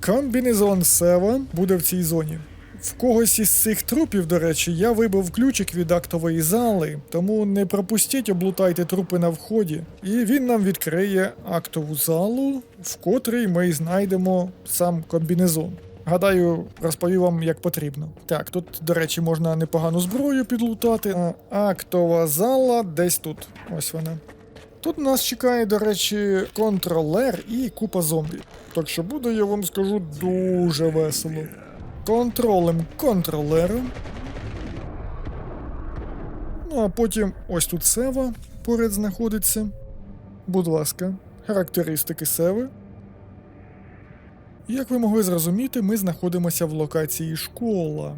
Комбінезон Сева буде в цій зоні. В когось із цих трупів, до речі, я вибив ключик від актової зали, тому не пропустіть, облутайте трупи на вході, і він нам відкриє актову залу, в котрій ми знайдемо сам комбінезон. Гадаю, розповім вам як потрібно. Так, тут, до речі, можна непогану зброю підлутати. А, актова зала десь тут. Ось вона. Тут нас чекає, до речі, контролер і купа зомбі. Так що буде, я вам скажу, дуже весело. Контролем контролера. Ну а потім ось тут сева поряд знаходиться. Будь ласка, характеристики севи. Як ви могли зрозуміти, ми знаходимося в локації школа.